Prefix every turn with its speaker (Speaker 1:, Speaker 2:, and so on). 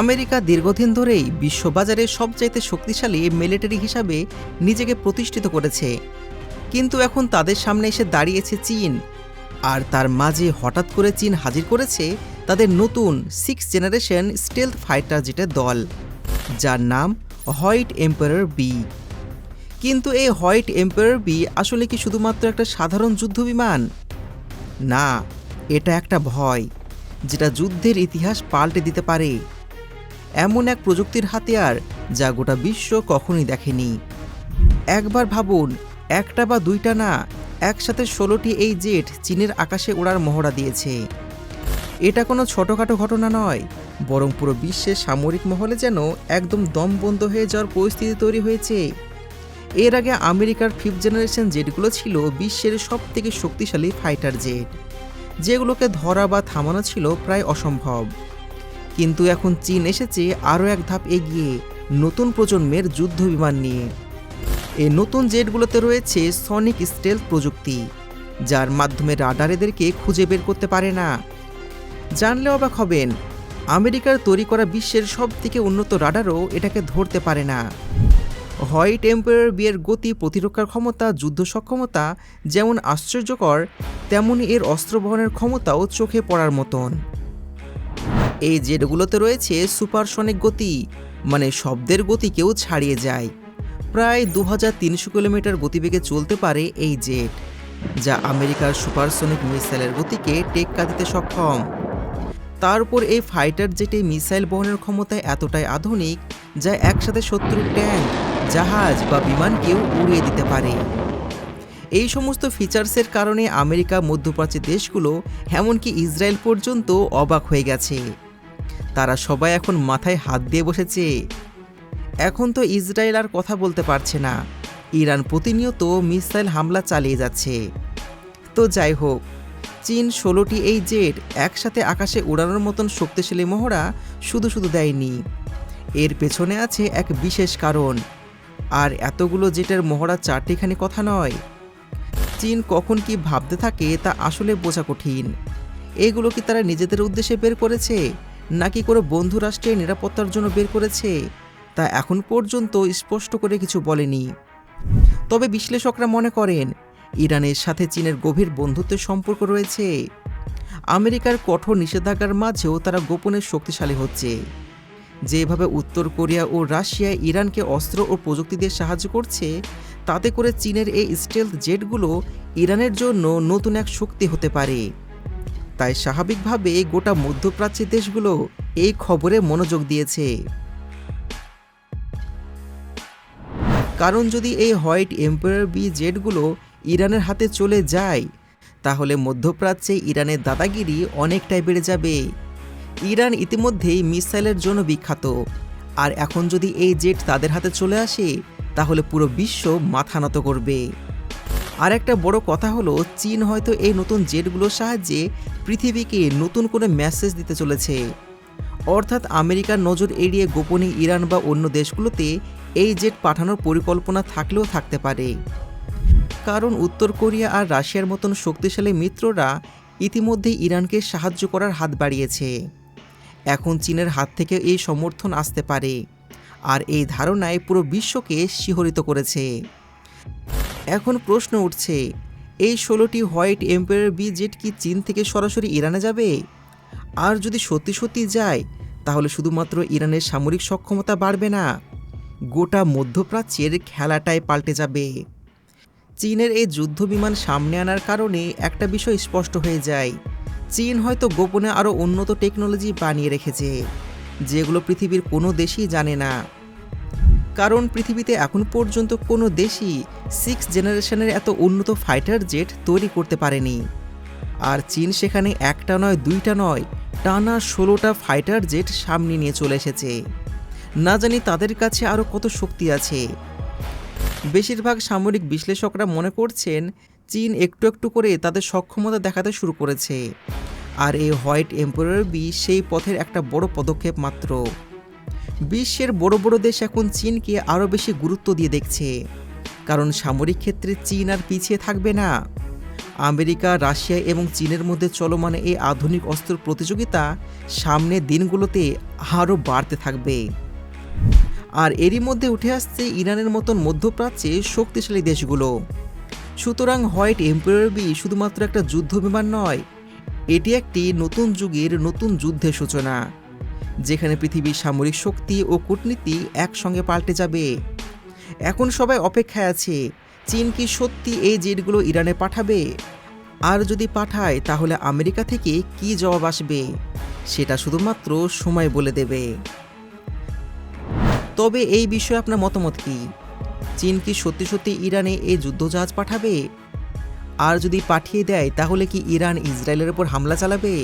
Speaker 1: America দীর্ঘদিন ধরেই বিশ্ববাজারে সবচাইতে শক্তিশালী মিলিটারি হিসাবে নিজেকে প্রতিষ্ঠিত করেছে। কিন্তু এখন তাদের সামনে এসে দাঁড়িয়েছে চীন। আর তার মাঝে হঠাৎ করে চীন হাজির করেছে তাদের নতুন সিক্স জেনারেশন স্টেলথ ফাইটার জেটের দল, যার নাম হোয়াইট এম্পায়ার বি কিন্তু এই হোয়াইট এম্পায়ার বি আসলে কি শুধুমাত্র একটা সাধারণ যুদ্ধ বিমান না, এটা একটা ভয়। যেটা যুদ্ধের ইতিহাস পাল্টে দিতে পারে। এমন এক প্রযুক্তির হাতিয়ার যা গোটা বিশ্ব কখনই দেখেনি। একবার ভাবুন, একটা বা দুইটা না, একসাথে ষোলোটি এই জেট চীনের আকাশে ওড়ার মহড়া দিয়েছে। এটা কোনো ছোটোখাটো ঘটনা নয়, বরং পুরো বিশ্বের সামরিক মহলে যেন একদম দম বন্ধ হয়ে যাওয়ার পরিস্থিতি তৈরি হয়েছে। এর আগে আমেরিকার ফিফথ জেনারেশন জেটগুলো ছিল বিশ্বের সব থেকে শক্তিশালী ফাইটার জেট। যেগুলোকে ধরা বা থামানো ছিল প্রায় অসম্ভব। কিন্তু এখন চীন এসেছে আরও এক ধাপ এগিয়ে নতুন প্রজন্মের যুদ্ধ বিমান নিয়ে। এই নতুন জেটগুলোতে রয়েছে সনিক স্টেলথ প্রযুক্তি, যার মাধ্যমে রাডার এদেরকে খুঁজে বের করতে পারে না। জানলে অবাক হবেন, আমেরিকার তৈরি করা বিশ্বের সব থেকে উন্নত রাডারও এটাকে ধরতে পারে না। হোয়াইট এম্পায়ার বিয়ের গতি প্রতিরক্ষার ক্ষমতা, যুদ্ধ সক্ষমতা যেমন আশ্চর্যকর তেমনই এর অস্ত্র বহনের ক্ষমতাও চোখে পড়ার মতন। এই জেটগুলোতে রয়েছে সুপারসনিক গতি মানে শব্দের গতিকেও ছাড়িয়ে যায়। প্রায় দু কিলোমিটার গতিবেগে চলতে পারে এই জেট, যা আমেরিকার সুপারসনিক মিসাইলের গতিকে টেক্কা দিতে সক্ষম। তার উপর এই ফাইটার জেটে মিসাইল বহনের ক্ষমতা এতটাই আধুনিক, যা একসাথে শত্রুর ট্যাঙ্ক জাহাজ বা বিমানকেও উড়িয়ে দিতে পারে। এই সমস্ত ফিচার্সের কারণে আমেরিকা মধ্যপ্রাচ্যের দেশগুলো, এমনকি ইসরায়েল পর্যন্ত অবাক হয়ে গেছে। তারা সবাই এখন মাথায় হাত দিয়ে বসেছে। এখন তো ইসরায়েল আর কথা বলতে পারছে না। ইরান প্রতিনিয়ত মিসাইল হামলা চালিয়ে যাচ্ছে। তো যাই হোক, চীন ষোলোটি এই জেট একসাথে আকাশে উড়ানোর মতন শক্তিশালী মহড়া শুধু শুধু দেয়নি। এর পেছনে আছে এক বিশেষ কারণ। আর এতগুলো জেটের মহড়া চারটিখানি কথা নয়। চীন কখন কি ভাবতে থাকে তা আসলে বোঝা কঠিন। এগুলো কি তারা নিজেদের উদ্দেশ্যে বের করেছে, নাকি কোনো বন্ধু রাষ্ট্রের নিরাপত্তার জন্য বের করেছে, তা এখন পর্যন্ত স্পষ্ট করে কিছু বলেনি। তবে বিশ্লেষকরা মনে করেন, ইরানের সাথে চীনের গভীর বন্ধুত্বের সম্পর্ক রয়েছে। আমেরিকার কঠোর নিষেধাজ্ঞার মাঝেও তারা গোপনে শক্তিশালী হচ্ছে। যেভাবে উত্তর কোরিয়া ও রাশিয়া, ইরানকে অস্ত্র ও প্রযুক্তি দিয়ে সাহায্য করছে, তাতে করে চীনের এই স্টেলথ জেটগুলো ইরানের জন্য নতুন এক শক্তি হতে পারে। তাই স্বাভাবিকভাবে গোটা মধ্যপ্রাচ্যের দেশগুলো এই খবরে মনোযোগ দিয়েছে। কারণ যদি এই হোয়াইট এম্পায়ার বি জেটগুলো ইরানের হাতে চলে যায়, তাহলে মধ্যপ্রাচ্যে ইরানের দাদাগিরি অনেকটাই বেড়ে যাবে। ইরান ইতিমধ্যেই মিসাইলের জন্য বিখ্যাত। আর এখন যদি এই জেট তাদের হাতে চলে আসে, তাহলে পুরো বিশ্ব মাথা নত করবে। আর একটা বড় কথা হলো, চীন হয়তো এই নতুন জেটগুলোর সাহায্যে পৃথিবীকে নতুন করে মেসেজ দিতে চলেছে। অর্থাৎ আমেরিকার নজর এড়িয়ে গোপনে ইরান বা অন্য দেশগুলোতে এই জেট পাঠানোর পরিকল্পনা থাকলেও থাকতে পারে। কারণ উত্তর কোরিয়া আর রাশিয়ার মতন শক্তিশালী মিত্ররা ইতিমধ্যেই ইরানকে সাহায্য করার হাত বাড়িয়েছে। এখন চীনের হাত থেকে এই সমর্থন আসতে পারে। আর এই ধারণায় পুরো বিশ্বকে শিহরিত করেছে। এখন প্রশ্ন উঠছে, এই ষোলোটি হোয়াইট এম্পায়ার বি জেট কি চীন থেকে সরাসরি ইরানে যাবে? আর যদি সত্যি সত্যি যায়, তাহলে শুধুমাত্র ইরানের সামরিক সক্ষমতা বাড়বে না, গোটা মধ্যপ্রাচ্যের খেলাটাই পাল্টে যাবে। চীনের এই যুদ্ধ বিমান সামনে আনার কারণে একটা বিষয় স্পষ্ট হয়ে যায় চীন হয়তো গোপনে আরও উন্নত টেকনোলজি বানিয়ে রেখেছে, যেগুলো পৃথিবীর কোনো দেশই জানে না। কারণ পৃথিবীতে এখন পর্যন্ত কোনো দেশই সিক্স জেনারেশনের এত উন্নত ফাইটার জেট তৈরি করতে পারেনি। আর চীন সেখানে একটা নয়, দুইটা নয়, টানা ষোলোটা ফাইটার জেট সামনে নিয়ে চলে এসেছে। না জানি তাদের কাছে আরও কত শক্তি আছে বেশিরভাগ সামরিক বিশ্লেষকরা মনে করছেন চীন একটু একটু করে তাদের সক্ষমতা দেখাতে শুরু করেছে। আর এই হোয়াইট এম্পায়ার বি সেই পথের একটা বড় পদক্ষেপ মাত্র। বিশ্বের বড় বড় দেশ এখন চীনকে আরও বেশি গুরুত্ব দিয়ে দেখছে। কারণ সামরিক ক্ষেত্রে চীন আর পিছিয়ে থাকবে না। আমেরিকা, রাশিয়া এবং চীনের মধ্যে চলমান এই আধুনিক অস্ত্র প্রতিযোগিতা সামনের দিনগুলোতে আরও বাড়তে থাকবে। আর এরই মধ্যে উঠে আসছে ইরানের মতন মধ্যপ্রাচ্যে শক্তিশালী দেশগুলো। সুতরাং হোয়াইট এম্পায়ার বি শুধুমাত্র একটা যুদ্ধ বিমান নয়, এটি একটি নতুন যুগের নতুন যুদ্ধের সূচনা, যেখানে পৃথিবীর সামরিক শক্তি ও কূটনীতি একসঙ্গে পাল্টে যাবে। এখন সবাই অপেক্ষায় আছে, চীন কি সত্যি এই জেটগুলো ইরানে পাঠাবে? আর যদি পাঠায়, তাহলে আমেরিকা থেকে কি জবাব আসবে? সেটা শুধুমাত্র সময় বলে দেবে। তবে এই বিষয়ে আপনার মতামত কি? চীন কি সত্যি সত্যি ইরানে এই যুদ্ধজাহাজ পাঠাবে? আর যদি পাঠিয়ে দেয়, তাহলে কি ইরান ইসরায়েলের ওপর হামলা চালাবে?